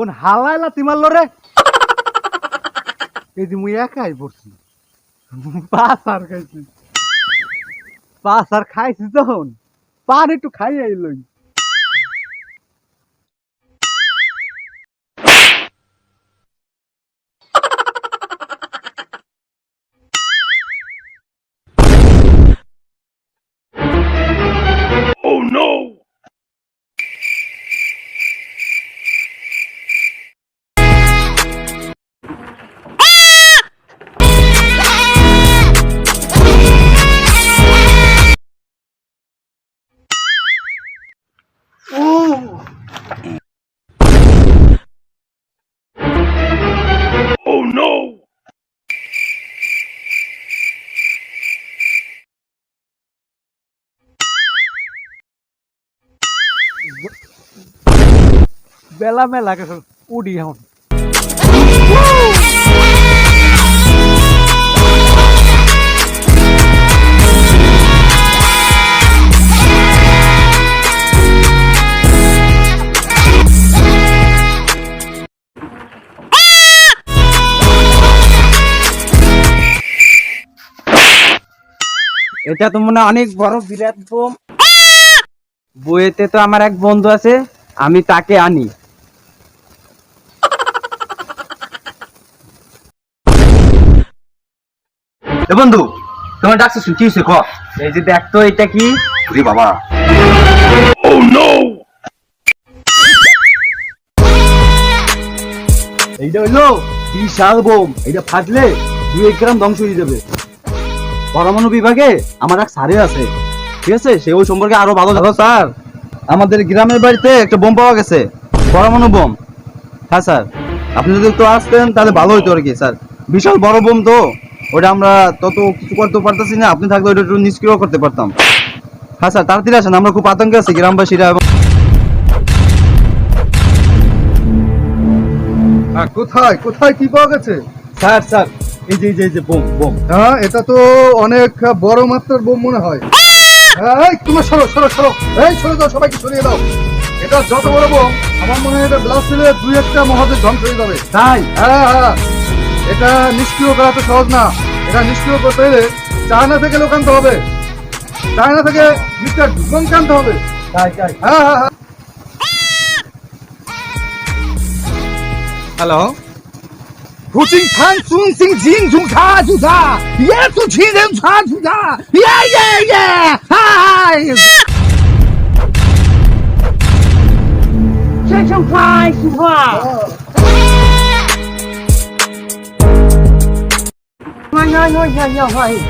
কোন হালাই লাথি মারল রে এই যে মুই একাই পড়ছি পাঁচ আর খাইছি। পাঁচ আর খাইছি তখন পান একটু খাই আইলই বেলা মেলা গেছে উডি এখন এটা তো মনে হয় অনেক বড় বিরাট বোম। বইয়েতে তো আমার এক বন্ধু আছে আমি তাকে আনি। এ বন্ধু তোমার ডাকছিস কি হয়েছে ক এই যে দেখতো এটা কি? রে বাবা। এইটা হইল বিশাল বোম এটা ফাটলে দুই এক গ্রাম ধ্বংস হয়ে যাবে। পরমাণু বিভাগে আমার এক সারে আছে। ঠিক আছে? সে ওই সম্পর্কে আরও ভালো হ্যালো স্যার। আমাদের গ্রামের বাড়িতে একটা বোম পাওয়া গেছে। পরমাণু বোম। হ্যাঁ স্যার। আপনি যদি একটু আসতেন তাহলে ভালো হতো আর কি স্যার। বিশাল বড় বোম তো। ওটা আমরা তত কিছু করতে পারতেছি না। আপনি থাকলে ওটা একটু নিষ্ক্রিয় করতে পারতাম। হ্যাঁ স্যার তাড়াতাড়ি আসেন। আমরা খুব আতঙ্কে আছি গ্রামবাসীরা এবং কোথায়? কোথায় কি পাওয়া গেছে? স্যার স্যার এই যে এই যে বোম বোম। হ্যাঁ এটা তো অনেক বড় মাত্রার বোম মনে হয়। এই তুমি সরো সরো সরো। এই সরে দাও সবাইকে সরিয়ে দাও। এটা যত বড় বোম আমার মনে হয় এটা ব্লাস্ট হলে দুই একটা মহাদেশ ধ্বংস হয়ে যাবে। তাই? হ্যাঁ হ্যাঁ। এটা নিষ্ক্রিয় করা তো সহজ না। এটা নিষ্ক্রিয় করতে হলে চায়না থেকে লোক আনতে হবে। চায়না থেকে মিস্টার ডুগনকে আনতে হবে। তাই তাই। হ্যাঁ হ্যাঁ হ্যাঁ। হ্যালো 我经常从人群中看出他，也从情人看出他，耶耶耶，嗨！伸出筷子吧！我呀我呀我呀，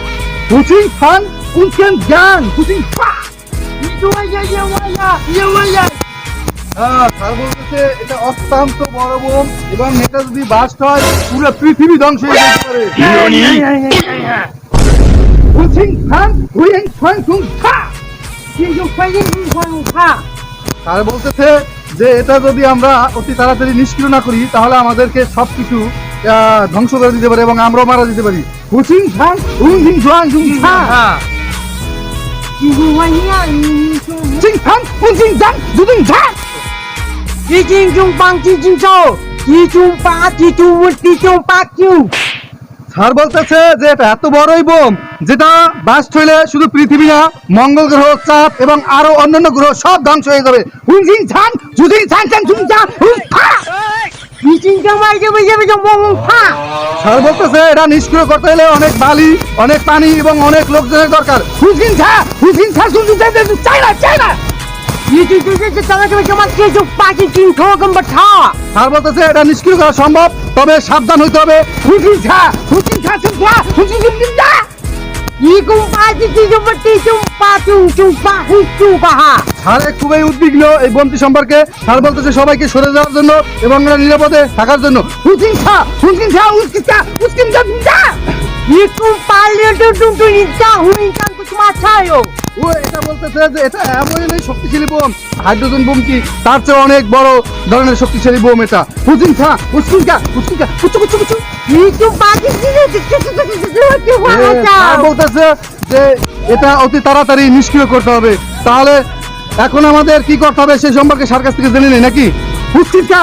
我经常，我经常，我经常，你做耶耶我呀，耶耶我呀。তার বলতেছে এটা বোম এবং এটা যদি হয় পুরো পৃথিবী ধ্বংস হয়ে বলতেছে যে এটা যদি আমরা অতি তাড়াতাড়ি নিষ্ক্রিয় না করি তাহলে আমাদেরকে সবকিছু ধ্বংস করে দিতে পারে এবং আমরাও মারা দিতে পারি। হুচিং খান হুইং জোয়াং জুং খা। জিং 一斤中八，一斤少，一中八，一中五，一中八九。 স্যার বলতেছে যে এটা এত বড়ই বোম যেটা বাস্ট হইলে শুধু পৃথিবী না মঙ্গল গ্রহ চাঁদ এবং আরো অন্যান্য গ্রহ সব ধ্বংস হয়ে যাবে হুইং ছান জুদিং ছান ছান জুং জা হুং ফা 一斤中八，这不这不就蒙蒙怕？ স্যার বলতেছে এটা নিষ্ক্রিয় করতে হলে অনেক বালি অনেক পানি এবং অনেক লোকজনের দরকার হুইং ছা হুইং ছা জুং জুং চাই না চাই না খুবই উদ্বিগ্ন এই বন্তি সম্পর্কে। সার বলতেছে সবাইকে সরে যাওয়ার জন্য এবং নিরাপদে থাকার জন্য। এটা অতি তাড়াতাড়ি নিষ্ক্রিয় করতে হবে। তাহলে এখন আমাদের কি করতে হবে সে সম্পর্কে সার কাছ থেকে জেনে নেই নাকি? হুস্কিঙ্কা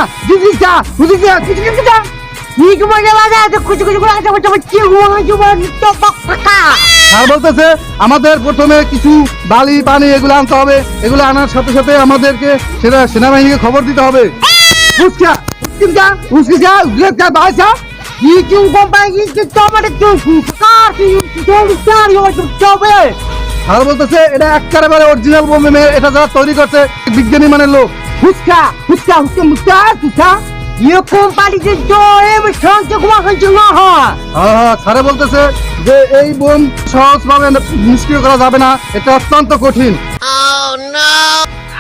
বলতেছে আমাদের প্রথমে কিছু বালি পানি এগুলো আনতে হবে। এগুলো আনার সাথে সাথে আমাদেরকে সেটা সেনাবাহিনীকে খবর দিতে হবে। coba. বলতেছে এটা একেবারে অরিজিনাল বোমের এটা যারা তৈরি করছে বিজ্ঞানী মানের লোক। হুসকা হুসকা হুসকা হুসকা হুসকা Je doe macam cuma cuma হ্যাঁ হ্যাঁ স্যারে বলতেছে যে এই বোম সহজভাবে নিষ্ক্রিয় করা যাবে না এটা অত্যন্ত কঠিন।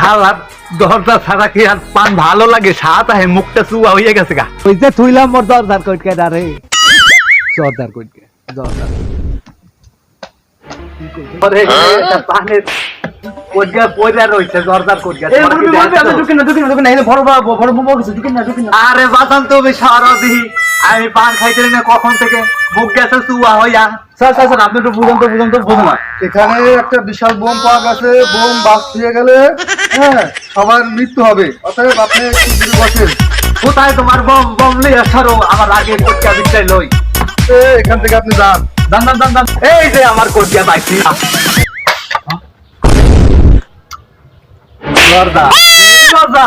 হালার দরজা ছাড়া কি আর পান ভালো লাগে? সাত আহে মুখটা চুয়া হয়ে গেছে গা। ওই যে থুইলাম মোর দরদার কইটকে ডারে জরদার কইটকে জরদার আরে বাসান তুমি সারদি আমি পান খাইতে না কখন থেকে? মুখ গেছে চুয়া হইয়া। স্যার স্যার স্যার আপনি একটু বুঝান তো বুঝান তো বুঝুন। এখানে একটা বিশাল বোম পাওয়া গেছে বোম বাস হয়ে গেলে হ্যাঁ সবার মৃত্যু হবে। অতএব আপনি একটু দূরে বসেন। কোথায় তোমার বম? বম লিয়ে সরো আমার আগে কোটকা বিটাই লই। এখান থেকে আপনি যান। দান দান দান দান। এই যে আমার কোটকা পাইছি জর্দা জর্দা